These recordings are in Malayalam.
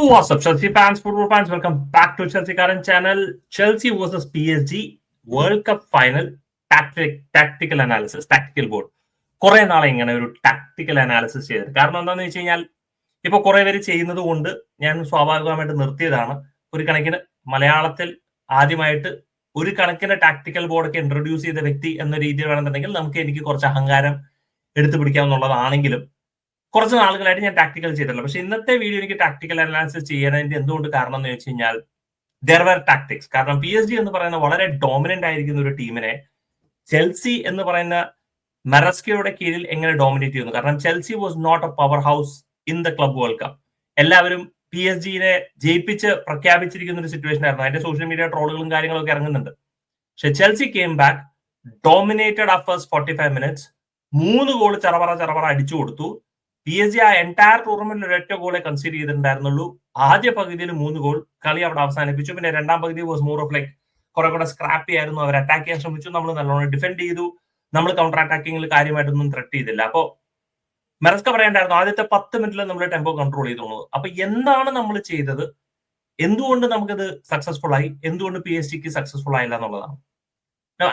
What's up, Chelsea fans, football fans? Welcome back to Chelsea Current Channel. Chelsea versus PSG World Cup cup final tactical analysis tactical board കുറെ നാളെ ഇങ്ങനെ ഒരു ടാക്ടിക്കൽ അനാലിസിസ് ചെയ്തത് കാരണം എന്താണെന്ന് വെച്ച് കഴിഞ്ഞാൽ ഇപ്പൊ കുറെ പേര് ചെയ്യുന്നത് കൊണ്ട് ഞാൻ സ്വാഭാവികമായിട്ട് നിർത്തിയതാണ് ഒരു കണക്കിന് മലയാളത്തിൽ ആദ്യമായിട്ട് ഒരു കണക്കിന് ടാക്ടിക്കൽ ബോർഡൊക്കെ ഇൻട്രൊഡ്യൂസ് ചെയ്ത വ്യക്തി എന്ന രീതിയിൽ വേണമെന്നുണ്ടെങ്കിൽ നമുക്ക് എനിക്ക് കുറച്ച് അഹങ്കാരം എടുത്തു പിടിക്കാമെന്നുള്ളതാണെങ്കിലും കുറച്ച് നാളുകളായിട്ട് ഞാൻ ടാക്ടിക്കൽ ചെയ്തിട്ടില്ല പക്ഷെ ഇന്നത്തെ വീഡിയോ എനിക്ക് ടാക്ടിക്കൽ അനാലിസിസ് ചെയ്യാനതിന്റെ എന്തുകൊണ്ട് കാരണം എന്ന് വെച്ച് കഴിഞ്ഞാൽ ദർ വർ ടാക്ടിക്സ് കാരണം പി എസ് ജി എന്ന് പറയുന്ന വളരെ ഡോമിനന്റ് ആയിരിക്കുന്ന ഒരു ടീമിനെ ചെൽസി എന്ന് പറയുന്ന മെറസ്കയുടെ കീഴിൽ എങ്ങനെ ഡോമിനേറ്റ് ചെയ്യുന്നു? കാരണം Chelsea was not a power house in the Club World Cup എല്ലാവരും പി എസ് ജിനെ ജയിപ്പിച്ച് പ്രഖ്യാപിച്ചിരിക്കുന്ന ഒരു സിറ്റുവേഷൻ ആയിരുന്നു. അതിന്റെ സോഷ്യൽ മീഡിയ ട്രോളുകളും കാര്യങ്ങളൊക്കെ ഇറങ്ങുന്നുണ്ട്. പക്ഷെ ചെൽസി കെയിം ബാക്ക് ഡോമിനേറ്റഡ് ആ ഫോർട്ടി ഫൈവ് മിനിറ്റ്സ് മൂന്ന് ഗോൾ ചറവറ ചറവറ അടിച്ചു കൊടുത്തു. പി എസ് ജി ആ എന്റയർ ടൂർണമെന്റിൽ ഒരൊറ്റ ഗോളെ കൺസിഡർ ചെയ്തിട്ടുണ്ടായിരുന്നുള്ളൂ. ആദ്യ പകുതിയിൽ മൂന്ന് ഗോൾ കളി അവിടെ അവസാനിപ്പിച്ചു. പിന്നെ രണ്ടാം പകുതി വാസ് മോർ ഓഫ് ലൈക്ക് കുറെ കൂടെ സ്ക്രാപ്പ് ചെയ്യായിരുന്നു അവർ അറ്റാക്ക് ചെയ്യാൻ ശ്രമിച്ചു. നമ്മൾ നല്ലോണം ഡിഫെൻഡ് ചെയ്തു. നമ്മൾ കൗണ്ടർ അറ്റാക്കിങ്ങിൽ കാര്യമായിട്ടൊന്നും ത്രെട്ട് ചെയ്തില്ല. അപ്പോ മെറസ്ക പറയണ്ടായിരുന്നു ആദ്യത്തെ പത്ത് മിനിറ്റിൽ നമ്മൾ ടെമ്പോ കൺട്രോൾ ചെയ്തോളൂ അപ്പൊ എന്താണ് നമ്മൾ ചെയ്തത്? എന്തുകൊണ്ട് നമുക്കത് സക്സസ്ഫുൾ ആയി? എന്തുകൊണ്ട് പി എസ് ജിക്ക് സക്സസ്ഫുൾ ആയില്ല എന്നുള്ളതാണ്.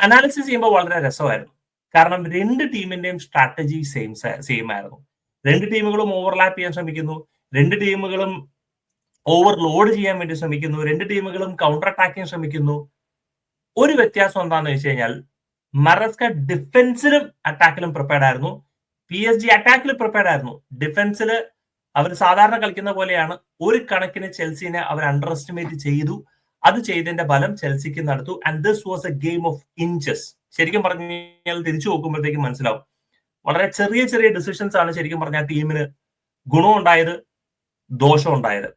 അനാലിസിസ് ചെയ്യുമ്പോൾ വളരെ രസമായിരുന്നു. കാരണം രണ്ട് ടീമിന്റെയും സ്ട്രാറ്റജി സെയിം സെയിം ആയിരുന്നു. രണ്ട് ടീമുകളും ഓവർലാപ്പ് ചെയ്യാൻ ശ്രമിക്കുന്നു. രണ്ട് ടീമുകളും ഓവർലോഡ് ചെയ്യാൻ വേണ്ടി ശ്രമിക്കുന്നു. രണ്ട് ടീമുകളും കൗണ്ടർ അറ്റാക്ക് ചെയ്യാൻ ശ്രമിക്കുന്നു. ഒരു വ്യത്യാസം എന്താണെന്ന് വെച്ച് കഴിഞ്ഞാൽ മറസ്ക ഡിഫൻസിലും അറ്റാക്കിലും പ്രിപ്പയർഡ് ആയിരുന്നു. പി എസ് ജി അറ്റാക്കിൽ പ്രിപ്പയർഡ് ആയിരുന്നു. ഡിഫൻസിൽ അവർ സാധാരണ കളിക്കുന്ന പോലെയാണ്. ഒരു കണക്കിന് ചെൽസിനെ അവർ അണ്ടർ എസ്റ്റിമേറ്റ് ചെയ്തു. അത് ചെയ്തതിന്റെ ഫലം ചെൽസിക്ക് നടത്തു. And this was a game of inches ശരിക്കും പറഞ്ഞു കഴിഞ്ഞാൽ തിരിച്ചു നോക്കുമ്പോഴത്തേക്കും മനസ്സിലാവും. വളരെ ചെറിയ ചെറിയ ഡിസിഷൻസ് ആണ് ശരിക്കും പറഞ്ഞാൽ ടീമിന് ഗുണമുണ്ടായത് ദോഷമുണ്ടായത്.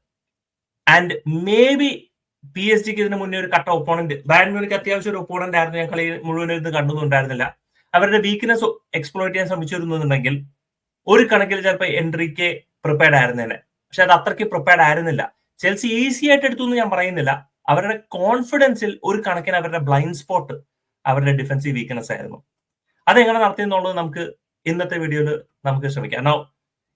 And maybe P S ജിക്ക് ഇതിന് മുന്നേ ഒരു കട്ട ഒപ്പോണന്റ് മ്യൂണിക്ക് അത്യാവശ്യം ഒരു ഒപ്പോണന്റ് ആയിരുന്നു ഞാൻ കളി മുഴുവൻ ഇത് കണ്ടുന്നുണ്ടായിരുന്നില്ല അവരുടെ വീക്ക്നെസ് എക്സ്പ്ലോയിറ്റ് ചെയ്യാൻ ശ്രമിച്ചിരുന്നുണ്ടെങ്കിൽ ഒരു കണക്കിൽ ചിലപ്പോൾ എൻട്രിക്ക് പ്രിപ്പയർഡ് ആയിരുന്നേനെ. പക്ഷെ അത് അത്രയ്ക്ക് പ്രിപ്പയർഡ് ആയിരുന്നില്ല. ചെൽസി ഈസി ആയിട്ട് എടുത്തു എന്ന് ഞാൻ പറയുന്നില്ല. അവരുടെ കോൺഫിഡൻസിൽ ഒരു കണക്കിന് അവരുടെ ബ്ലൈൻഡ് സ്പോട്ട് അവരുടെ ഡിഫൻസീവ് വീക്ക്നെസ് ആയിരുന്നു. അതെങ്ങനെ നടത്തിയെന്നുള്ളത് നമുക്ക് ഇന്നത്തെ വീഡിയോയിൽ നമുക്ക് ശ്രമിക്കാം. നോ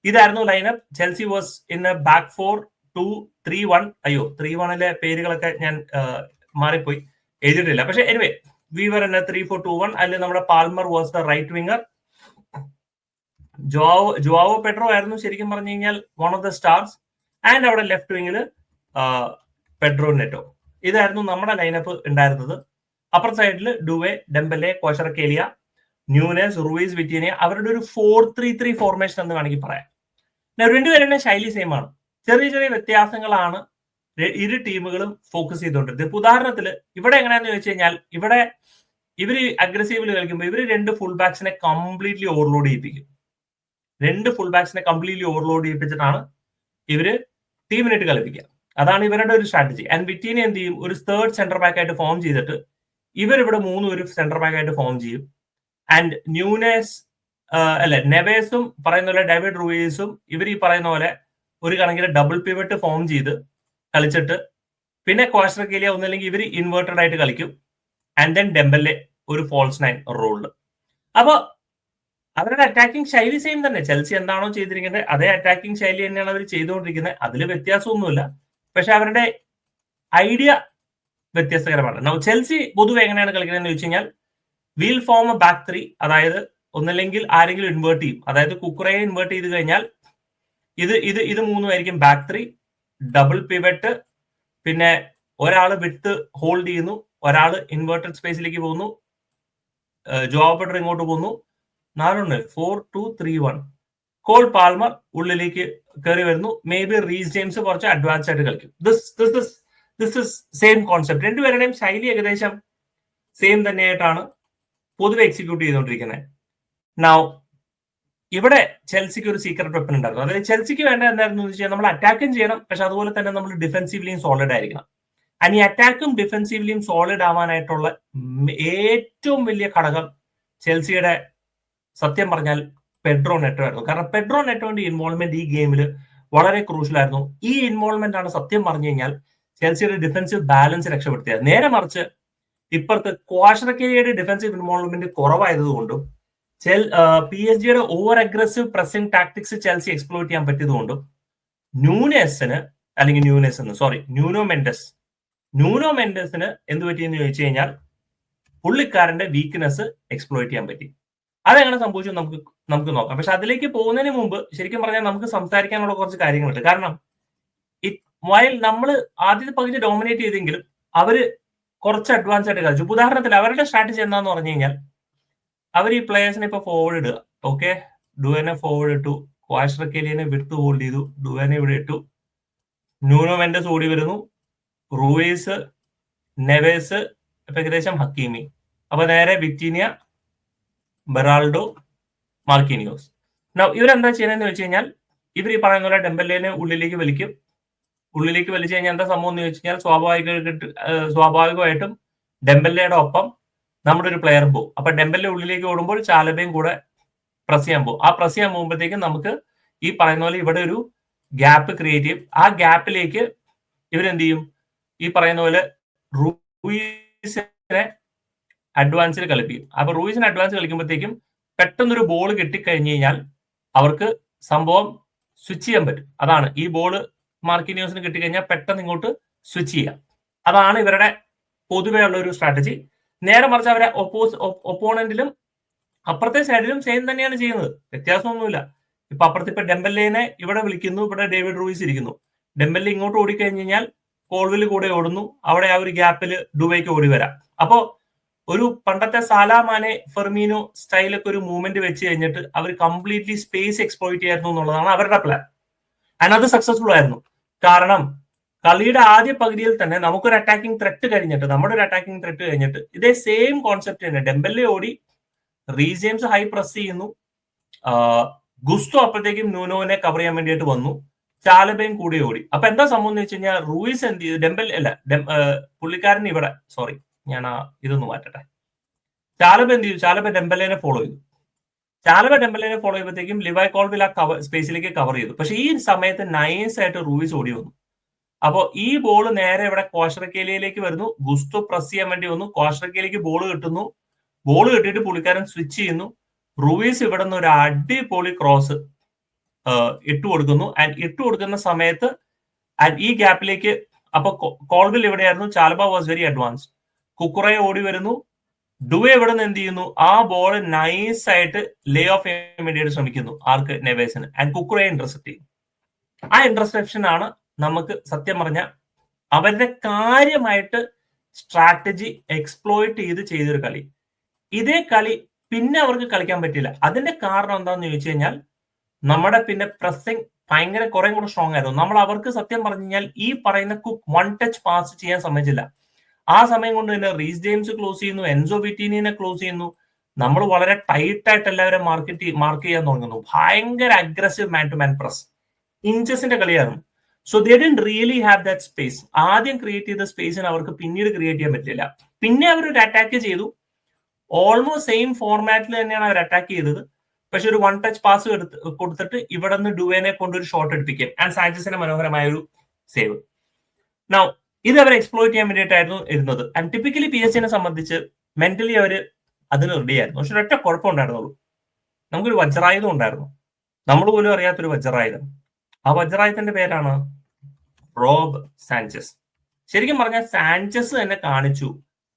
ഇതായിരുന്നു lineup Chelsea was in a back four two three one അയ്യോ ത്രീ വണിലെ പേരുകളൊക്കെ ഞാൻ മാറിപ്പോയി. എഴുതിയിട്ടില്ല. പക്ഷെ anyway we were in three four two one അതിൽ നമ്മുടെ Palmer was the right winger Joao Joao Pedro ആയിരുന്നു ശരിക്കും പറഞ്ഞു കഴിഞ്ഞാൽ one of the stars and അവിടെ ലെഫ്റ്റ് വിങ്ങിൽ പെഡ്രോ നെറ്റോ ഇതായിരുന്നു നമ്മുടെ ലൈനപ്പ് ഉണ്ടായിരുന്നത്. അപ്പർ സൈഡിൽ Doue Dembele Kvaratskhelia Nunes Ruiz Vitinha അവരുടെ ഒരു ഫോർ ത്രീ ത്രീ ഫോർമേഷൻ എന്ന് വേണമെങ്കിൽ പറയാം. രണ്ടുപേരുടെ ശൈലി സെയിം ആണ്. ചെറിയ ചെറിയ വ്യത്യാസങ്ങളാണ് ഇരു ടീമുകളും ഫോക്കസ് ചെയ്തുകൊണ്ടിരുന്നത് ഇപ്പൊ ഉദാഹരണത്തിൽ ഇവിടെ എങ്ങനെയാന്ന് ചോദിച്ചു കഴിഞ്ഞാൽ ഇവിടെ ഇവർ അഗ്രസീവിൽ കളിക്കുമ്പോൾ ഇവർ രണ്ട് ഫുൾ ബാക്സിനെ കംപ്ലീറ്റ്ലി ഓവർലോഡ് ചെയ്യിപ്പിക്കും. രണ്ട് ഫുൾ ബാക്സിനെ കംപ്ലീറ്റ്ലി ഓവർലോഡ് ചെയ്യിപ്പിച്ചിട്ടാണ് ഇവർ ടീമിനായിട്ട് കളിപ്പിക്കുക. അതാണ് ഇവരുടെ ഒരു സ്ട്രാറ്റജി ആൻഡ് വിറ്റീനെ എന്ത് ചെയ്യും? ഒരു തേർഡ് സെന്റർ ബാക്ക് ആയിട്ട് ഫോം ചെയ്തിട്ട് ഇവരിവിടെ മൂന്ന് ഒരു സെന്റർ ബാക്ക് ആയിട്ട് ഫോം ചെയ്യും. ആൻഡ് ന്യൂനേസ് അല്ലെ നെവേസും പറയുന്ന പോലെ ഡേവിഡ് റൂയിസും ഇവർ ഈ പറയുന്ന പോലെ ഒരു കണക്കിന് ഡബിൾ പിവറ്റ് ഫോം ചെയ്ത് കളിച്ചിട്ട് പിന്നെ കോസ്റ്റർക്കേലിയ ഒന്നില്ലെങ്കിൽ ഇവർ ഇൻവേർട്ടഡ് ആയിട്ട് കളിക്കും. ആൻഡ് ദെൻ ഡെമ്പലെ ഒരു ഫോൾസ് നയൻ റോളിൽ അപ്പോൾ അവരുടെ അറ്റാക്കിംഗ് ശൈലി സെയിം തന്നെ. ചെൽസി എന്താണോ ചെയ്തിരിക്കുന്നത് അതേ അറ്റാക്കിംഗ് ശൈലി തന്നെയാണ് അവർ ചെയ്തുകൊണ്ടിരിക്കുന്നത്. അതിൽ വ്യത്യാസമൊന്നുമില്ല. പക്ഷെ അവരുടെ ഐഡിയ വ്യത്യസ്തകരമാണ്. ചെൽസി പൊതുവെ എങ്ങനെയാണ് കളിക്കുന്നത് എന്ന് വെച്ച് കഴിഞ്ഞാൽ we'll form a back three അതായത് ഒന്നല്ലെങ്കിൽ ആരെങ്കിലും ഇൻവേർട്ട് ചെയ്യും. അതായത് കുക്കറയെ ഇൻവേർട്ട് ചെയ്ത് കഴിഞ്ഞാൽ ഇത് ഇത് ഇത് മൂന്നുമായിരിക്കും ബാക്ക് ത്രീ ഡബിൾ പിവറ്റ് പിന്നെ ഒരാൾ വിട്ട് ഹോൾഡ് ചെയ്യുന്നു ഒരാൾ ഇൻവേർട്ടഡ് സ്പേസിലേക്ക് പോകുന്നു ജോബട്ടർ ഇങ്ങോട്ട് പോകുന്നു. നാലുണ്ട്. Four two three one Cole Palmer ഉള്ളിലേക്ക് കയറി വരുന്നു. മേ ബി റീസ് ജെയിംസ് കുറച്ച് അഡ്വാൻസ് ആയിട്ട് കളിക്കും. This this this this is same concept രണ്ടുപേരുടെയും ശൈലി ഏകദേശം സെയിം തന്നെയായിട്ടാണ്. പൊതുവെ എക്സിക്യൂട്ട് ചെയ്തുകൊണ്ടിരിക്കുന്നത് നൗ ഇവിടെ ചെൽസിക്ക് ഒരു സീക്രട്ട് വെപ്പൺ ഉണ്ടായിരുന്നു. അതായത് ചെൽസിക്ക് വേണ്ട എന്തായിരുന്നു വെച്ചാൽ നമ്മൾ അറ്റാക്കും ചെയ്യണം പക്ഷെ അതുപോലെ തന്നെ നമ്മൾ ഡിഫെൻസീവ്ലിയും സോളിഡ് ആയിരിക്കണം. അനി അറ്റാക്കും ഡിഫെൻസീവ്ലിയും സോളിഡ് ആവാനായിട്ടുള്ള ഏറ്റവും വലിയ ഘടകം ചെൽസിയുടെ സത്യം പറഞ്ഞാൽ പെഡ്രോ നെറ്റോ ആയിരുന്നു. കാരണം പെഡ്രോ നെറ്റോന്റെ ഇൻവോൾവ്മെന്റ് ഈ ഗെയിമിൽ വളരെ ക്രൂഷ്യൽ ആയിരുന്നു. ഈ ഇൻവോൾവ്മെന്റ് ആണ് സത്യം പറഞ്ഞു കഴിഞ്ഞാൽ ചെൽസിയുടെ ഡിഫൻസീവ് ബാലൻസ് രക്ഷപ്പെടുത്തിയത്. നേരെ മറിച്ച് ഇപ്പുറത്ത് ക്വാഷറക്കേരിയുടെ ഡിഫൻസീവ് ഇൻവോൾവ്മെന്റ് കുറവായതുകൊണ്ടും ചെൽ പി എസ് ജിയുടെ over aggressive pressing tactics Chelsea explore ചെയ്യാൻ പറ്റിയതുകൊണ്ടും ന്യൂനെസിന് അല്ലെങ്കിൽ ന്യൂനെസ് എന്ന് സോറി ന്യൂനോ മെൻഡസ് ന്യൂനോ മെൻഡസിന് എന്ത് പറ്റിയെന്ന് ചോദിച്ചു കഴിഞ്ഞാൽ പുള്ളിക്കാരന്റെ വീക്ക്നെസ് എക്സ്പ്ലോയിറ്റ് ചെയ്യാൻ പറ്റി. അതെങ്ങനെ സംഭവിച്ചു നമുക്ക് നമുക്ക് നോക്കാം. പക്ഷെ അതിലേക്ക് പോകുന്നതിന് മുമ്പ് ശരിക്കും പറഞ്ഞാൽ നമുക്ക് സംസാരിക്കാനുള്ള കുറച്ച് കാര്യങ്ങളുണ്ട്. കാരണം വയൽ നമ്മൾ ആദ്യത്തെ പകുതി ഡോമിനേറ്റ് ചെയ്തെങ്കിലും അവർ കുറച്ച് അഡ്വാൻസ് ആയിട്ട് കളിച്ചു ഉദാഹരണത്തിൽ അവരുടെ സ്ട്രാറ്റജി എന്താന്ന് പറഞ്ഞു കഴിഞ്ഞാൽ അവർ ഈ പ്ലേയേഴ്സിനെ ഇപ്പൊ ഫോർവേഡ് ഇടുക. ഓക്കെ ഡുവനെ ഫോർവേഡ് ഇട്ടു. ക്വാഷ്റക്കേലിയനെ വിട്ട് ഹോൾഡ് ചെയ്തു. ഡുവനെ ഇവിടെ ഇട്ടു. ന്യൂനോ മെൻഡസ് ഓടി വരുന്നു. റൂയിസ് നെവേസ് ഇപ്പൊ ഏകദേശം ഹക്കീമി. അപ്പൊ നേരെ വിക്ടീനിയ ബെറാൾഡോ മാർക്കിനിയോസ്. ഇവരെന്താ ചെയ്യുന്നതെന്ന് വെച്ച് കഴിഞ്ഞാൽ ഇവർ ഈ പറയുന്ന പോലെ ടെമ്പലിനെ ഉള്ളിലേക്ക് വലിക്കും. ഉള്ളിലേക്ക് വലിച്ചു കഴിഞ്ഞാൽ എന്താ സംഭവം എന്ന് ചോദിച്ചു കഴിഞ്ഞാൽ സ്വാഭാവികമായിട്ട് സ്വാഭാവികമായിട്ടും ഡെമ്പല്ലയുടെ ഒപ്പം നമ്മുടെ ഒരു പ്ലെയർ പോകും അപ്പൊ ഡെമ്പലിന്റെ ഉള്ളിലേക്ക് ഓടുമ്പോൾ ചാലബയും കൂടെ പ്രസ് ചെയ്യാൻ പോകും ആ പ്രസ് ചെയ്യാൻ പോകുമ്പോഴത്തേക്കും നമുക്ക് ഈ പറയുന്ന പോലെ ഇവിടെ ഒരു ഗ്യാപ്പ് ക്രിയേറ്റ് ചെയ്യും. ആ ഗ്യാപ്പിലേക്ക് ഇവരെന്ത് ചെയ്യും? ഈ പറയുന്ന പോലെ റൂയിസിനെ അഡ്വാൻസിൽ കളിപ്പിക്കും. അപ്പൊ റൂയിസിന് അഡ്വാൻസ് കളിക്കുമ്പോഴത്തേക്കും പെട്ടെന്നൊരു ബോൾ കിട്ടിക്കഴിഞ്ഞു കഴിഞ്ഞാൽ അവർക്ക് സംഭവം സ്വിച്ച് ചെയ്യാൻ പറ്റും. അതാണ് ഈ ബോൾ മാർക്കിന്യൂസിന് കിട്ടിക്കഴിഞ്ഞാൽ പെട്ടെന്ന് ഇങ്ങോട്ട് സ്വിച്ച് ചെയ്യാം. അതാണ് ഇവരുടെ പൊതുവേ ഉള്ള ഒരു സ്ട്രാറ്റജി നേരെ മറിച്ച് അവരെ ഒപ്പോസ് ഒപ്പോണന്റിലും അപ്പുറത്തെ സൈഡിലും സെയിം തന്നെയാണ് ചെയ്യുന്നത്. വ്യത്യാസമൊന്നുമില്ല. ഇപ്പൊ അപ്പുറത്ത് ഇപ്പൊ ഡെമ്പല്ലേനെ ഇവിടെ വിളിക്കുന്നു ഇവിടെ ഡേവിഡ് റൂയിസ് ഇരിക്കുന്നു. ഡെമ്പല്ലെ ഇങ്ങോട്ട് ഓടിക്കഴിഞ്ഞ് കഴിഞ്ഞാൽ കോൾവിൽ കൂടെ ഓടുന്നു. അവിടെ ആ ഒരു ഗ്യാപ്പിൽ ഡുബൈക്ക് ഓടി വരാം. അപ്പോ ഒരു പണ്ടത്തെ സാലാമാനെ ഫെർമീനോ സ്റ്റൈലൊക്കെ ഒരു മൂവ്മെന്റ് വെച്ച് കഴിഞ്ഞിട്ട് അവർ കംപ്ലീറ്റ്ലി സ്പേസ് എക്സ്പ്ലോയിറ്റ് ചെയ്യായിരുന്നു എന്നുള്ളതാണ് അവരുടെ പ്ലാൻ അതിനത് സക്സസ്ഫുൾ ആയിരുന്നു. കാരണം കളിയുടെ ആദ്യ പകുതിയിൽ തന്നെ നമുക്കൊരു അറ്റാക്കിംഗ് ത്രെട്ട് കഴിഞ്ഞിട്ട് നമ്മുടെ ഒരു അറ്റാക്കിംഗ് ത്രെട്ട് കഴിഞ്ഞിട്ട് ഇതേ സെയിം കോൺസെപ്റ്റ് തന്നെ. ഡെമ്പല്ലെ ഓടി റീജെയിംസ് ഹൈ പ്രസ് ചെയ്യുന്നു. ഗുസ്തു അപ്പോഴത്തേക്കും നൂനോനെ കവർ ചെയ്യാൻ വേണ്ടിയിട്ട് വന്നു. ചാലബയും കൂടി ഓടി. അപ്പൊ എന്താ സംഭവം എന്ന് വെച്ച് കഴിഞ്ഞാൽ റൂയിസ് എന്ത് ചെയ്തു? ഡെമ്പൽ അല്ല പുള്ളിക്കാരൻ ഇവിടെ സോറി ഞാൻ ആ ഇതൊന്ന് മാറ്റട്ടെ. ചാലബ എന്ത് ചെയ്തു? ചാലബ ഡെമ്പലേനെ ഫോളോ ചെയ്തു. ചാലബ ടെമ്പിളിനെ ഫോളോ ചെയ്യുമ്പോഴത്തേക്കും ലിവായ് കോൾവിൽ ആ കവർ സ്പേസിലേക്ക് കവർ ചെയ്തു. പക്ഷെ ഈ സമയത്ത് നൈസ് ആയിട്ട് റൂയിസ് ഓടി വന്നു. അപ്പോൾ ഈ ബോൾ നേരെ ഇവിടെ കോഷറക്കേലിയയിലേക്ക് വരുന്നു. ഗുസ്തു പ്രസ് ചെയ്യാൻ വേണ്ടി വന്നു. കോഷറക്കേലിക്ക് ബോൾ കിട്ടുന്നു. ബോൾ കിട്ടിയിട്ട് പുള്ളിക്കാരൻ സ്വിച്ച് ചെയ്യുന്നു. റൂയിസ് ഇവിടെ നിന്ന് ഒരു അടിപൊളി ക്രോസ് ഇട്ടു കൊടുക്കുന്നു. ആൻഡ് ഇട്ടു കൊടുക്കുന്ന സമയത്ത് ആൻഡ് ഈ ഗ്യാപ്പിലേക്ക് അപ്പൊ കോൾവിൽ എവിടെയായിരുന്നു? ചാലബ വാസ് വെരി അഡ്വാൻസ്ഡ് കുക്കുറയെ ഓടി വരുന്നു. ഡുവെ ഇവിടെ നിന്ന് എന്ത് ചെയ്യുന്നു? ആ ബോൾ നൈസ് ആയിട്ട് ലേ ഓഫ് ചെയ്യാൻ വേണ്ടിയിട്ട് ശ്രമിക്കുന്നു. ആർക്ക്? നെവേസിന് ആൻഡ് കുക്കുറയെ ഇന്റർസെപ്റ്റ് ചെയ്യും. ആ ഇന്റർസെപ്ഷൻ ആണ് നമുക്ക് സത്യം പറഞ്ഞ അവരുടെ കാര്യമായിട്ട് സ്ട്രാറ്റജി എക്സ്പ്ലോയിറ്റ് ചെയ്ത് ചെയ്തൊരു കളി. ഇതേ കളി പിന്നെ അവർക്ക് കളിക്കാൻ പറ്റില്ല അതിന്റെ കാരണം എന്താണെന്ന് ചോദിച്ചു കഴിഞ്ഞാൽ നമ്മുടെ പിന്നെ പ്രസിംഗ് ഭയങ്കര കുറെ കൂടെ സ്ട്രോങ് ആയിരുന്നു. നമ്മൾ അവർക്ക് സത്യം പറഞ്ഞു കഴിഞ്ഞാൽ ഈ പറയുന്ന കുക്ക് വൺ ടച്ച് പാസ് ചെയ്യാൻ സമ്മതിച്ചില്ല. ആ സമയം കൊണ്ട് തന്നെ റീസ് ജെയിംസ് ക്ലോസ് ചെയ്യുന്നു എൻസോ ബിറ്റീനിനെ ക്ലോസ് ചെയ്യുന്നു. നമ്മൾ വളരെ ടൈറ്റ് ആയിട്ട് എല്ലാവരും മാർക്കറ്റ് മാർക്ക് ചെയ്യാൻ തുടങ്ങുന്നു. ഭയങ്കര aggressive man to man press ഇഞ്ചസിന്റെ കളിയായിരുന്നു so they didn't really have that space ആദ്യം ക്രിയേറ്റ് ചെയ്ത സ്പേസിന് അവർക്ക് പിന്നീട് ക്രിയേറ്റ് ചെയ്യാൻ പറ്റില്ല. പിന്നെ അവർ ഒരു അറ്റാക്ക് ചെയ്തു. ഓൾമോസ്റ്റ് സെയിം ഫോർമാറ്റിൽ തന്നെയാണ് അവർ അറ്റാക്ക് ചെയ്തത്. പക്ഷെ ഒരു വൺ ടച്ച് പാസ് എടുത്ത് കൊടുത്തിട്ട് ഇവിടെ നിന്ന് ഡുവേനെ കൊണ്ട് ഒരു ഷോട്ട് എടുപ്പിക്കും ആൻഡ് സാഞ്ചസിന്റെ മനോഹരമായ ഒരു സേവ് നൗ ഇത് അവർ എക്സ്പ്ലോയിറ്റ് ചെയ്യാൻ വേണ്ടിയിട്ടായിരുന്നു ഇരുന്നത്. ആൻഡ് ടിപ്പിക്കലി പി എസ് സിനെ സംബന്ധിച്ച് മെന്റലി അവർ അതിന് റെഡി ആയിരുന്നു. പക്ഷെ ഒരൊറ്റ കുഴപ്പം ഉണ്ടായിരുന്നുള്ളൂ. നമുക്കൊരു വജ്രായുധം ഉണ്ടായിരുന്നു. നമ്മൾ പോലും അറിയാത്തൊരു വജ്രായുധം. ആ വജ്രായുധത്തിന്റെ പേരാണ് റോബ് സാഞ്ചസ്. ശരിക്കും പറഞ്ഞാൽ സാഞ്ചസ് തന്നെ കാണിച്ചു.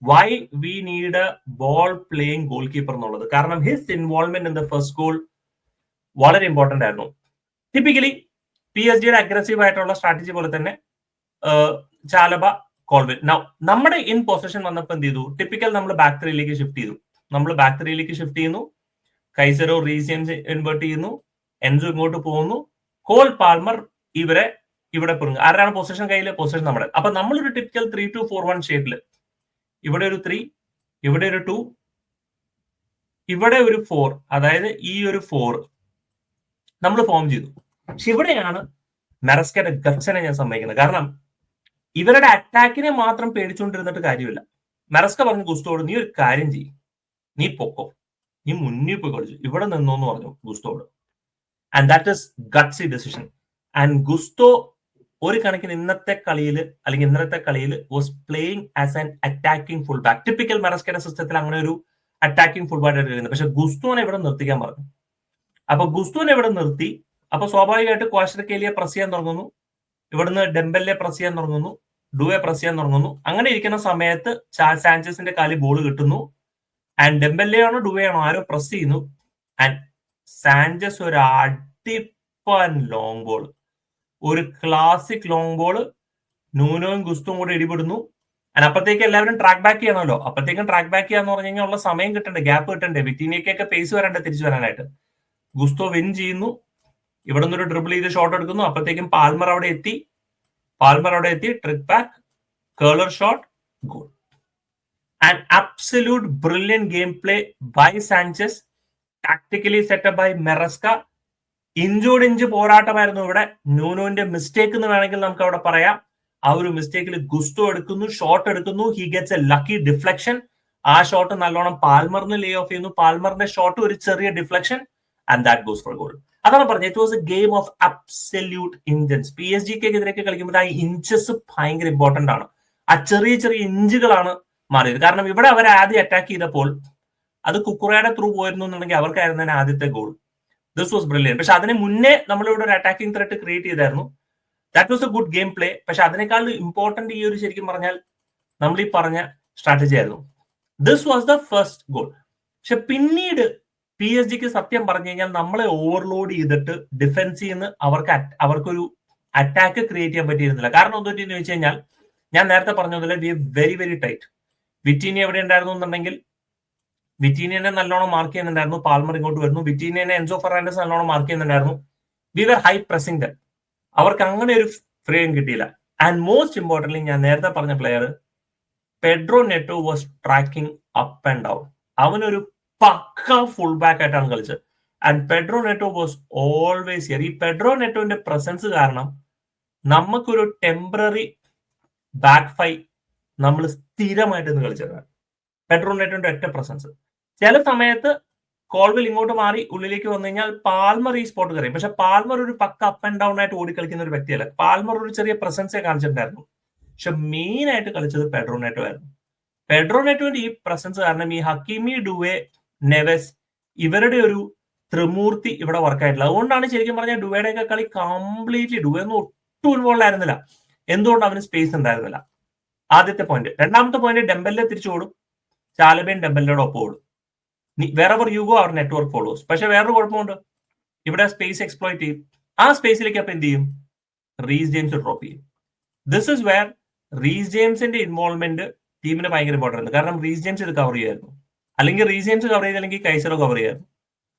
Why we need a ball playing goalkeeper എന്നുള്ളത്. കാരണം his involvement in the first goal വളരെ ഇമ്പോർട്ടന്റ് ആയിരുന്നു. ടിപ്പിക്കലി പി എസ് ജിയുടെ അഗ്രസീവ് ആയിട്ടുള്ള സ്ട്രാറ്റജി പോലെ തന്നെ ചാലബ കോൾവിൻ. നമ്മുടെ ഇൻ പൊസിഷൻ വന്നപ്പോൾ എന്ത് ചെയ്തു? ടിപ്പിക്കൽ നമ്മൾ ബാക്ക് ത്രീയിലേക്ക് ഷിഫ്റ്റ് ചെയ്തു. നമ്മൾ ബാക്ക് ത്രീയിലേക്ക് ഷിഫ്റ്റ് ചെയ്യുന്നു. കൈസറോ റീസിയൻസ് ഇൻവേർട്ട് ചെയ്യുന്നു. എൻസു ഇങ്ങോട്ട് പോകുന്നു. കോൾ പാൽമർ ഇവരെ ഇവിടെ പൊറുങ്ങും ആരാണ് പൊസിഷൻ കയ്യിൽ പൊസിഷൻ നമ്മുടെ. അപ്പൊ നമ്മളൊരു typical three two four one ഷേപ്പിൽ ഇവിടെ ഒരു ത്രീ ഇവിടെ ഒരു ടു ഇവിടെ ഒരു ഫോർ അതായത് ഈ ഒരു ഫോർ നമ്മൾ ഫോം ചെയ്തു. പക്ഷെ ഇവിടെയാണ് മെറസ്കയുടെ ഗർച്ചനെ ഞാൻ സമ്മതിക്കുന്നത്. കാരണം ഇവരുടെ അറ്റാക്കിനെ മാത്രം പേടിച്ചുകൊണ്ടിരുന്നിട്ട് കാര്യമില്ല. മെറസ്ക പറഞ്ഞു ഗുസ്തോട് നീ ഒരു കാര്യം ചെയ്യും. നീ പൊക്കോ. നീ മുന്നിൽ പോയി കളിച്ചു. ഇവിടെ നിന്നോ എന്ന് പറഞ്ഞു ഗുസ്തോട്. And that is gutsy decision and Gusto ഒരു കണക്കിന് ഇന്നത്തെ കളിയിൽ അല്ലെങ്കിൽ ഇന്നത്തെ കളിയിൽ was playing as an attacking full back typical മെറസ്കയുടെ സിസ്റ്റത്തിൽ അങ്ങനെ ഒരു അറ്റാക്കിംഗ് ഫുൾ ബാക്ക് പക്ഷെ ഗുസ്തോനെ ഇവിടെ നിർത്തിക്കാൻ പറഞ്ഞു. അപ്പൊ ഗുസ്തോനെ ഇവിടെ നിർത്തി. അപ്പൊ സ്വാഭാവികമായിട്ട് ക്വാഷർക്കേലിയെ പ്രസ് ചെയ്യാൻ തുടങ്ങുന്നു. ഇവിടുന്ന് ഡെമ്പലിനെ പ്രസ് ചെയ്യാൻ തുടങ്ങുന്നു. ഡുവെ പ്രസ് ചെയ്യാൻ തുടങ്ങുന്നു. അങ്ങനെ ഇരിക്കുന്ന സമയത്ത് സാഞ്ചസിന്റെ കാലിൽ ബോൾ കിട്ടുന്നു. ആൻഡ് ഡെമ്പല്ലെയാണോ ഡുവയാണോ ആരോ പ്രസ് ചെയ്യുന്നു. ആൻഡ് സാഞ്ചസ് ഒരു അടിപ്പൻ ലോങ് ബോൾ ഒരു ക്ലാസിക് ലോങ് ബോൾ നൂനോയും ഗുസ്തും കൂടെ ഇടിപെടുന്നു. ആൻഡ് അപ്പത്തേക്ക് എല്ലാവരും ട്രാക്ക് ബാക്ക് ചെയ്യണമല്ലോ. അപ്പത്തേക്കും ട്രാക്ക് ബാക്ക് ചെയ്യാന്ന് പറഞ്ഞു കഴിഞ്ഞാൽ ഉള്ള സമയം കിട്ടണ്ടേ? ഗ്യാപ്പ് കിട്ടണ്ടേ? വിറ്റീനിയൊക്കെ പേസ് വരണ്ടേ തിരിച്ചു വരാനായിട്ട്? ഗുസ്തോ വിൻ ചെയ്യുന്നു. ഇവിടെ നിന്നൊരു ഡ്രിബിൾ ചെയ്ത് ഷോട്ട് എടുക്കുന്നു. അപ്പത്തേക്കും പാൽമർ അവിടെ എത്തി. പാൽമർ അവിടെ എത്തി trick back curler shot goal and absolute brilliant game play by Sanchez tactically setup by Maresca ഇഞ്ചോട് inch പോരാട്ടമായിരുന്നു ഇവിടെ. നൂനോന്റെ മിസ്റ്റേക്ക് എന്ന് വേണമെങ്കിൽ നമുക്ക് അവിടെ പറയാം. ആ ഒരു മിസ്റ്റേക്കിൽ ഗുസ്തോ എടുക്കുന്നു ഷോട്ട് എടുക്കുന്നു. He gets a lucky deflection ആ ഷോട്ട് നല്ലോണം പാൽമറിന് ലേ ഓഫ് ചെയ്യുന്നു. പാൽമറിന്റെ ഷോട്ട് ഒരു ചെറിയ deflection and that goes for goal അതാണ് പറഞ്ഞത്. It was a game of absolute inches P S ജിക്ക് കളിക്കുമ്പോൾ ആ ഇഞ്ചസ് ഭയങ്കര ഇമ്പോർട്ടന്റ് ആണ്. ആ ചെറിയ ചെറിയ ഇഞ്ചുകളാണ് മാറിയത്. കാരണം ഇവിടെ അവർ ആദ്യം അറ്റാക്ക് ചെയ്തപ്പോൾ അത് കുക്കുറയുടെ ത്രൂ പോയിരുന്നു എന്നുണ്ടെങ്കിൽ അവർക്കായിരുന്നു തന്നെ ആദ്യത്തെ ഗോൾ ദിസ് വാസ് ബ്രില്യൻ പക്ഷെ അതിന് മുന്നേ നമ്മളിവിടെ ഒരു അറ്റാക്കിംഗ് ത്രെട്ട് ക്രിയേറ്റ് ചെയ്തായിരുന്നു. That was a good game play പക്ഷെ അതിനേക്കാൾ ഇമ്പോർട്ടന്റ് ഈ ഒരു ശരിക്കും പറഞ്ഞാൽ നമ്മൾ ഈ പറഞ്ഞ സ്ട്രാറ്റജി ആയിരുന്നു. This was the first goal പക്ഷെ പിന്നീട് പി എസ് ജിക്ക് സത്യം പറഞ്ഞു കഴിഞ്ഞാൽ നമ്മളെ ഓവർലോഡ് ചെയ്തിട്ട് ഡിഫൻസിൽ നിന്ന് അവർക്ക് അവർക്കൊരു അറ്റാക്ക് ക്രിയേറ്റ് ചെയ്യാൻ പറ്റിയിരുന്നില്ല. കാരണം എന്ത് പറ്റിയെന്ന് വെച്ച് കഴിഞ്ഞാൽ ഞാൻ നേരത്തെ പറഞ്ഞതുപോലെ we very very tight Vitinha എവിടെ ഉണ്ടായിരുന്നു എന്നുണ്ടെങ്കിൽ വിറ്റീനിയനെ നല്ലോണം മാർക്ക് ചെയ്യുന്നുണ്ടായിരുന്നു പാൽമർ ഇങ്ങോട്ട് വരുന്നു. വിറ്റീനിയനെ എൻസോ ഫെറാൻഡസ് നല്ലോണം മാർക്ക് ചെയ്യുന്നുണ്ടായിരുന്നു. We were high pressing then അവർക്ക് അങ്ങനെ ഒരു ഫ്രെയിം കിട്ടിയില്ല. ആൻഡ് മോസ്റ്റ് ഇമ്പോർട്ടന്റ് ഞാൻ നേരത്തെ പറഞ്ഞ player Pedro Neto was tracking up and down അവനൊരു പക്ക ഫുൾ ബാക്ക് ആയിട്ടാണ് കളിച്ചത്. And Pedro Neto was always ഈ പെഡ്രോ നെറ്റോന്റെ പ്രസൻസ് കാരണം നമുക്കൊരു ടെമ്പററി ബാക്ക് ഫൈ നമ്മൾ സ്ഥിരമായിട്ട് ഇന്ന് കളിച്ചതാണ്. പെഡ്രോ നെറ്റോന്റെ ഒറ്റ പ്രസൻസ് ചില സമയത്ത് കോൾവിൽ ഇങ്ങോട്ട് മാറി ഉള്ളിലേക്ക് വന്നു കഴിഞ്ഞാൽ പാൽമർ ഈ സ്പോട്ട് കറിയും പക്ഷെ പാൽമർ ഒരു പക്ക അപ്പ് ആൻഡ് ഡൗൺ ആയിട്ട് ഓടി കളിക്കുന്ന ഒരു വ്യക്തിയല്ല. പാൽമർ ഒരു ചെറിയ പ്രസൻസേ കാണിച്ചിട്ടുണ്ടായിരുന്നു. പക്ഷെ മെയിൻ ആയിട്ട് കളിച്ചത് പെഡ്രോ നെറ്റോ ആയിരുന്നു. പെഡ്രോ നെറ്റോന്റെ ഈ പ്രസൻസ് കാരണം ഈ ഹക്കിമി ഡുവെ നെവസ് ഇവരുടെ ഒരു ത്രിമൂർത്തി ഇവിടെ വർക്കായിട്ടില്ല അതുകൊണ്ടാണ് ശരിക്കും പറഞ്ഞാൽ ഡുവയുടെ കളി കംപ്ലീറ്റ്ലി ഡുവേ ഒന്നും ഒട്ടും ഇൻവോൾവ് എന്തുകൊണ്ട് അവന് സ്പേസ് ഉണ്ടായിരുന്നില്ല. ആദ്യത്തെ പോയിന്റ് രണ്ടാമത്തെ പോയിന്റ് ഡെമ്പലിനെ തിരിച്ചു ഓടും. ചാലബേൻ ഡെമ്പലിനോട് ഒപ്പം ഓടും. വേറെ യു ഗോ അവർ നെറ്റ്വർക്ക് ഫോളോസ് പക്ഷെ വേറൊരു കുഴപ്പമുണ്ട്. ഇവിടെ സ്പേസ് എക്സ്പ്ലോയിറ്റ് ചെയ്യും. ആ സ്പേസിലേക്ക് അപ്പൊ എന്ത് ചെയ്യും? റീസ് ജെയിംസ് ഡ്രോപ്പ് ചെയ്യും. ദിസ് ഇസ് വെയർ റീസ് ജെയിംസിന്റെ ഇൻവോൾവ്മെന്റ് ടീമിന് ഭയങ്കര ഇമ്പോർട്ടന്റ് കാരണം റീസ് ജെയിംസ് ഇത് കവർ ചെയ്യായിരുന്നു അല്ലെങ്കിൽ റീസ് കവർ കവർ ചെയ്തില്ലെങ്കിൽ കൈസറോ കവർ ചെയ്യാറ്.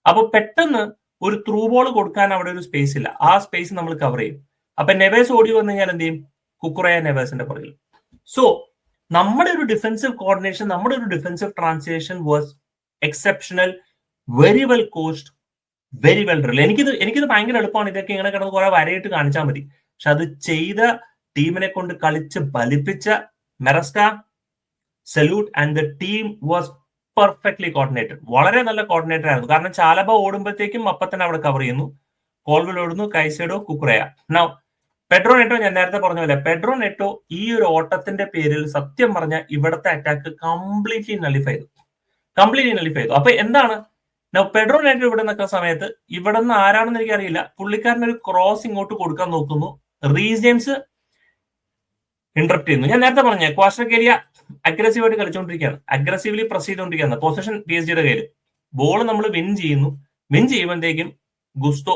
അപ്പൊ പെട്ടെന്ന് ഒരു ത്രൂ ബോൾ കൊടുക്കാൻ അവിടെ ഒരു സ്പേസ് ഇല്ല. ആ സ്പേസ് നമ്മൾ കവർ ചെയ്യും. അപ്പൊ നെവേസ് ഓടി വന്നു കഴിഞ്ഞാൽ എന്ത് ചെയ്യും? കുക്കുറയ നെവേസിന്റെ പുറകിൽ. സോ നമ്മുടെ ഒരു ഡിഫൻസീവ് കോർഡിനേഷൻ നമ്മുടെ ഒരു defensive translation was exceptional very well coached very well drill എനിക്കിത് എനിക്കിത് ഭയങ്കര എളുപ്പമാണ്. ഇതൊക്കെ ഇങ്ങനെ കിടന്ന് കുറെ വരയിട്ട് കാണിച്ചാൽ മതി. പക്ഷെ അത് ചെയ്ത ടീമിനെ കൊണ്ട് കളിച്ച് ബലിപ്പിച്ച Maresca salute and the team was perfectly coordinated വളരെ നല്ല കോർഡിനേറ്റർ ആയിരുന്നു. കാരണം ചാലബ ഓടുമ്പോഴത്തേക്കും അപ്പൊ തന്നെ അവിടെ കവർ ചെയ്യുന്നു. കോൾവിൽ ഓടുന്നു കൈസൈഡോ കുക്കുറയ. നൗ പെഡ്രോ നെറ്റോ ഞാൻ നേരത്തെ പറഞ്ഞ പോലെ പെഡ്രോ നെറ്റോ ഈ ഒരു ഓട്ടത്തിന്റെ പേരിൽ സത്യം പറഞ്ഞ ഇവിടുത്തെ അറ്റാക്ക് കംപ്ലീറ്റ്ലി നളിഫൈ ചെയ്തു. കംപ്ലീറ്റ്ലി നളിഫൈ ചെയ്തു. അപ്പൊ എന്താണ്? പെഡ്രോ നെറ്റോ ഇവിടെ നിൽക്കുന്ന സമയത്ത് ഇവിടെ നിന്ന് ആരാണെന്ന് എനിക്കറിയില്ല. പുള്ളിക്കാരൻ ഒരു ക്രോസ് ഇങ്ങോട്ട് കൊടുക്കാൻ നോക്കുന്നു. റീസ് ഇന്റർപ്റ്റ് ചെയ്യുന്നു. ഞാൻ നേരത്തെ പറഞ്ഞ ക്വാസ്ട്രക്കേരിയ അഗ്രസീവായിട്ട് കളിച്ചുകൊണ്ടിരിക്കുകയാണ് അഗ്രസീവ്ലി പ്രസ് ചെയ്തുകൊണ്ടിരിക്കുകയാണ് പൊസിഷൻ പി എസ് ജിയുടെ കയ്യിൽ ബോൾ നമ്മൾ വിൻ ചെയ്യുന്നു. വിൻ ചെയ്യുമ്പോഴത്തേക്കും Gusto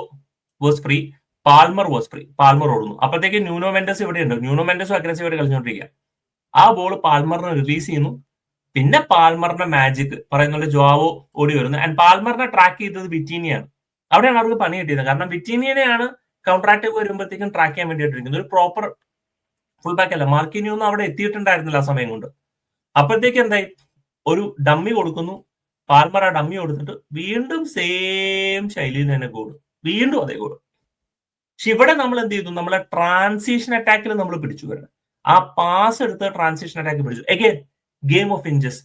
was free Palmer was free Palmer ഓടുന്നു. അപ്പോഴത്തേക്ക് ന്യൂനോ മെൻഡസ് ഇവിടെ ഉണ്ട് ന്യൂനോ മെൻഡസും അഗ്രസീവായിട്ട് കളിച്ചുകൊണ്ടിരിക്കുക ആ ബോൾ പാൽമറിനെ റിലീസ് ചെയ്യുന്നു. പിന്നെ പാൽമറിന്റെ മാജിക് പറയുന്ന ജോവോ ഓടി വരുന്നു. ആൻഡ് പാൽമറിനെ ട്രാക്ക് ചെയ്തത് വിറ്റീനിയാണ് അവിടെയാണ് അവർക്ക് പണി കിട്ടിയത്. കാരണം വിറ്റീനിയനെയാണ് കോൺട്രാക്ട് വരുമ്പോഴത്തേക്കും ട്രാക്ക് ചെയ്യാൻ വേണ്ടിയിട്ടിരിക്കുന്നത്. ഒരു പ്രോപ്പർ ഫുൾ ബാക്ക് അല്ല. മാർക്കിനി ഒന്നും അവിടെ എത്തിയിട്ടുണ്ടായിരുന്നില്ല ആ സമയം കൊണ്ട്. അപ്പോഴത്തേക്ക് എന്തായി? ഒരു ഡമ്മി കൊടുക്കുന്നു. പാൽമർ ആ ഡമ്മി കൊടുത്തിട്ട് വീണ്ടും സെയിം ശൈലിയിൽ തന്നെ ഗോൾ വീണ്ടും അതേ ഗോൾ പക്ഷെ ഇവിടെ നമ്മൾ എന്ത് ചെയ്തു? നമ്മളെ ട്രാൻസിഷൻ അറ്റാക്കിൽ നമ്മൾ പിടിച്ചു വരണം ആ പാസ് എടുത്ത് ട്രാൻസിഷൻ അറ്റാക്ക് പിടിച്ചു. എഗെയിൻ ഗെയിം ഓഫ് ഇഞ്ചസ്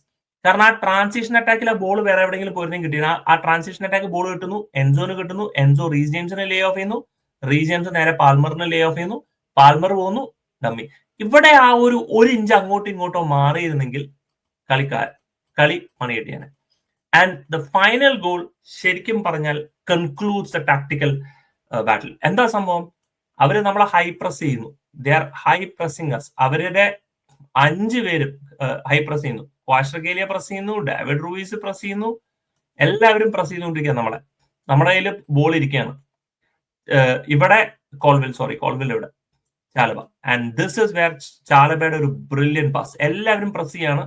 കാരണം ആ ട്രാൻസിഷൻ അറ്റാക്കിൽ ആ ബോൾ വേറെ എവിടെയെങ്കിലും പോയിരുന്നെങ്കിൽ കിട്ടിയ ആ ട്രാൻസിഷൻ അറ്റാക്ക് ബോൾ കിട്ടുന്നു. എൻസോന് കിട്ടുന്നു. എൻസോ റീജിയംസിന് ലേ ഓഫ് ചെയ്യുന്നു. റീജിയംസ് നേരെ പാൽമറിനെ ലേ ഓഫ് ചെയ്യുന്നു. പാൽമർ പോകുന്നു. ഡമ്മി ഇവിടെ ആ ഒരു ഒരു ഇഞ്ച് അങ്ങോട്ടും ഇങ്ങോട്ടോ മാറിയിരുന്നെങ്കിൽ കളിക്കാർ കളി പണി ആൻഡ് ദ ഫൈനൽ ഗോൾ ശരിക്കും പറഞ്ഞാൽ കൺക്ലൂഡ്സ് ദ ടാക്ടിക്കൽ ബാറ്റിൽ എന്താ സംഭവം? അവർ നമ്മളെ ഹൈ പ്രസ് ചെയ്യുന്നു. They are high pressing as അവരുടെ അഞ്ച് പേരും ഹൈ പ്രസ് ചെയ്യുന്നു. വാഷർഗേലിയ പ്രസ് ചെയ്യുന്നു ഡാവിഡ് റൂയിസ് പ്രസ് ചെയ്യുന്നു. എല്ലാവരും പ്രസ് ചെയ്തുകൊണ്ടിരിക്കുക നമ്മളെ. നമ്മുടെ കയ്യിൽ ബോൾ ഇരിക്കുകയാണ്. ഇവിടെ കോൾവിൽ സോറി കോൾവിൽ ഇവിടെ. Chalobah. And this is where ചാലബയുടെ ഒരു ബ്രില്യൻ പാസ് എല്ലാവരും പ്രസ് ചെയ്യാണ്.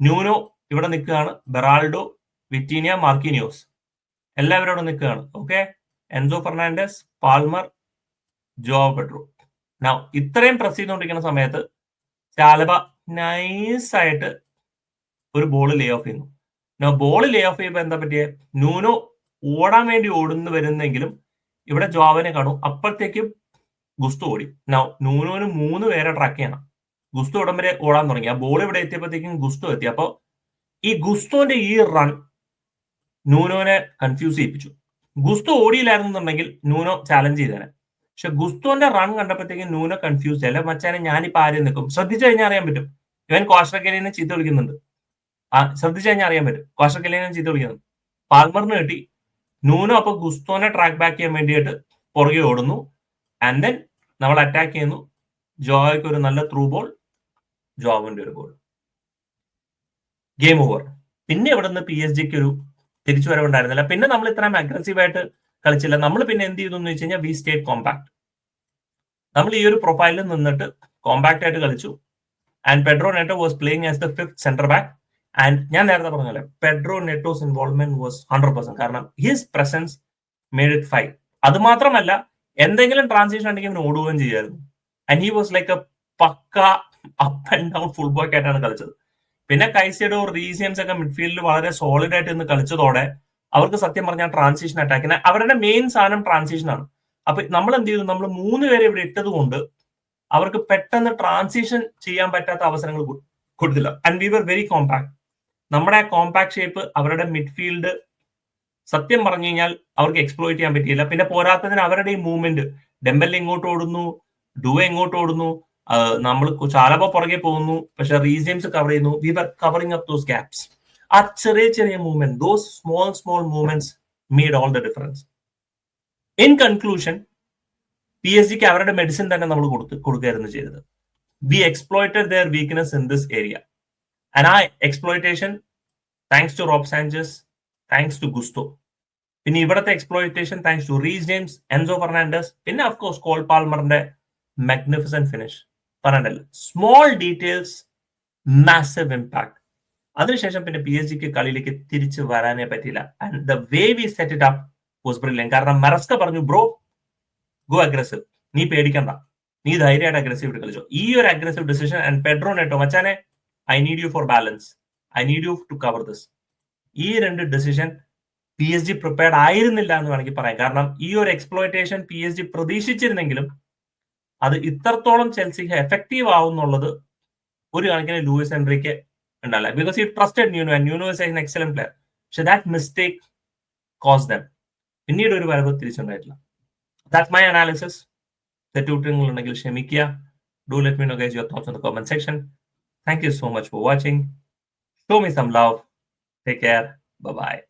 ന്യൂനോ ഇവിടെ നിൽക്കുകയാണ്. Beraldo Vitinha Marquinhos. എല്ലാവരും അവിടെ നിൽക്കുകയാണ്. Okay Enzo Fernandes Palmer Joao Pedro. Now ഇത്രയും പ്രസ് ചെയ്തുകൊണ്ടിരിക്കുന്ന സമയത്ത് ചാലബ നൈസ് ആയിട്ട് ഒരു ബോൾ ലേ ഓഫ് ചെയ്യുന്നു. നോ ബോൾ ലേ ഓഫ് ചെയ്യുമ്പോൾ എന്താ പറ്റിയ? ന്യൂനോ ഓടാൻ വേണ്ടി ഓടുന്നു വരുന്നെങ്കിലും ഇവിടെ ജോവനെ കാണും. അപ്പോഴത്തേക്കും ഗുസ്തു ഓടി. നോ നൂനോന് മൂന്ന് പേരെ ട്രാക്ക് ചെയ്യണം. ഗുസ്തു ഉടൻ വരെ ഓടാൻ തുടങ്ങി. ആ ബോൾ ഇവിടെ എത്തിയപ്പോഴത്തേക്കും ഗുസ്തു എത്തി. അപ്പോ ഈ ഗുസ്തുവിന്റെ ഈ റൺ നൂനോനെ കൺഫ്യൂസ് ചെയ്യിപ്പിച്ചു. ഗുസ്തു ഓടിയില്ലായിരുന്നുണ്ടെങ്കിൽ നൂനോ ചാലഞ്ച് ചെയ്തേനെ. പക്ഷെ ഗുസ്തുവിന്റെ റൺ കണ്ടപ്പോഴത്തേക്കും നൂനോ കൺഫ്യൂസ് ചെയ്യല്ല മച്ചാനെ ഞാനിപ്പോ ആരും നിൽക്കും? ശ്രദ്ധിച്ചു കഴിഞ്ഞാൽ അറിയാൻ പറ്റും. ഇവൻ കോസ്റ്റക്കലിനെ ചീത്ത വിളിക്കുന്നുണ്ട്. ആ ശ്രദ്ധിച്ചു കഴിഞ്ഞാൽ അറിയാൻ പറ്റും. കോസ്റ്റക്കലിനെ ചീത്ത വിളിക്കുന്നുണ്ട്. പാൽമറിന് കിട്ടി. നൂനോ അപ്പൊ ഗുസ്തോനെ ട്രാക്ക് ബാക്ക് ചെയ്യാൻ വേണ്ടിയിട്ട് പുറകെ ഓടുന്നു. ആൻഡ് ദെൻ നമ്മൾ അറ്റാക്ക് ചെയ്യുന്നു. ജോയ്ക്ക് ഒരു നല്ല ത്രൂ ബോൾ ജോവിന്റെ ഒരു ഗോൾ ഗെയിം ഓവർ പിന്നെ ഇവിടെ നിന്ന് പി എസ് ജിക്ക് ഒരു തിരിച്ചു വരവുണ്ടായിരുന്നില്ല പിന്നെ നമ്മൾ ഇത്രയും അഗ്രസീവ് ആയിട്ട് കളിച്ചില്ല. നമ്മൾ പിന്നെ എന്ത് ചെയ്തു എന്ന് വെച്ച് കഴിഞ്ഞാൽ വി സ്റ്റേറ്റ് കോമ്പാക്ട് നമ്മൾ ഈ ഒരു പ്രൊഫൈലിൽ നിന്നിട്ട് കോമ്പാക്ട് ആയിട്ട് കളിച്ചു. And Pedro Neto was playing as the fifth centre back and ഞാൻ നേരത്തെ പറഞ്ഞല്ലേ Pedro Neto's involvement was hundred percent കാരണം his presence made it five അത് മാത്രമല്ല എന്തെങ്കിലും ട്രാൻസിഷൻ ഉണ്ടെങ്കിൽ അവൻ ഓടുകയും ചെയ്യായിരുന്നു and he was like a pucca up and down full back ആയിട്ടാണ് കളിച്ചത്. പിന്നെ കൈസിയുടെ റീസിയൻസ് ഒക്കെ മിഡ്ഫീൽഡിൽ വളരെ സോളിഡ് ആയിട്ട് ഇന്ന് കളിച്ചതോടെ അവർക്ക് സത്യം പറഞ്ഞാൽ ട്രാൻസിഷൻ അറ്റാക്കിന് അവരുടെ മെയിൻ സാധനം ട്രാൻസിഷൻ ആണ്. അപ്പൊ നമ്മൾ എന്ത് ചെയ്തു? നമ്മൾ മൂന്ന് പേരെ ഇവിടെ ഇട്ടത് കൊണ്ട് അവർക്ക് പെട്ടെന്ന് ട്രാൻസിഷൻ ചെയ്യാൻ പറ്റാത്ത അവസരങ്ങൾ കൊടുത്തില്ല. And we were very compact നമ്മുടെ കോമ്പാക്ട് ഷേപ്പ് അവരുടെ മിഡ്ഫീൽഡ് സത്യം പറഞ്ഞു കഴിഞ്ഞാൽ അവർക്ക് എക്സ്പ്ലോയിറ്റ് ചെയ്യാൻ പറ്റിയില്ല. പിന്നെ പോരാത്തതിന് അവരുടെ ഈ മൂവ്മെന്റ് ഡെമ്പൽ ഇങ്ങോട്ട് ഓടുന്നു ഡുവ എങ്ങോട്ട് ഓടുന്നു നമ്മൾ ചാലപ്പ പുറകെ പോകുന്നു പക്ഷെ റീജിയംസ് കവർ ചെയ്യുന്നു. We were covering up those gaps ആ ചെറിയ ചെറിയ movement those small small movements made all the difference in conclusion P S ജിക്ക് അവരുടെ മെഡിസിൻ തന്നെ നമ്മൾ കൊടുത്ത് കൊടുക്കുകയായിരുന്നു ചെയ്തത്. We exploited their weakness in this area and ആ exploitation thanks to Rob Sanchez thanks to Gusto പിന്നെ ഇവിടുത്തെ exploitation thanks to Reece James Enzo Fernandes പിന്നെ അഫ്കോഴ്സ് കോൾ പാൽമറിന്റെ മാഗ്നിഫിസന്റ് ഫിനിഷ് പറഞ്ഞല്ലോ. സ്മോൾ ഡീറ്റെയിൽസ് മാസീവ് ഇമ്പാക്ട് അതിനുശേഷം പിന്നെ പി എസ് ജിക്ക് കളിയിലേക്ക് തിരിച്ചു വരാനേ പറ്റിയില്ല. And the way we set it up was brilliant കാരണം മെറസ്ക പറഞ്ഞു ബ്രോ ഗോ അഗ്രസീവ് നീ പേടിക്കണ്ട. നീ ധൈര്യമായിട്ട് അഗ്രസീവ് കളിച്ചോ. ഈ ഒരു aggressive decision and Pedro Neto മച്ചാനെ I need you for balance I need you to cover this ഈ രണ്ട് decision P S G prepared ആയിരുന്നില്ല എന്ന് വേണമെങ്കിൽ പറയാം. കാരണം ഈ ഒരു എക്സ്പ്ലോയിറ്റേഷൻ പി എസ് ജി പ്രതീക്ഷിച്ചിരുന്നെങ്കിലും അത് ഇത്രത്തോളം ചെൽസിക്ക് എഫക്റ്റീവ് ആവും എന്നുള്ളത് ഒരു കണക്കിന് ലൂയിസ് എൻട്രിക്ക് ഉണ്ടല്ല ബിക്കോസ് ഈ trusted Nuno and Nuno is excellent player പക്ഷെ ദാറ്റ് മിസ്റ്റേക്ക് കോസ് ദം പിന്നീട് ഒരു വരവ് തിരിച്ചുണ്ടായിട്ടില്ല. ദാറ്റ് മൈ അനാലിസിസ് തെറ്റുകുറ്റങ്ങൾ ഉണ്ടെങ്കിൽ ക്ഷമിക്കുക. Do let me know guys your thoughts in the comment section thank you so much for watching show me some love Take care. Bye bye.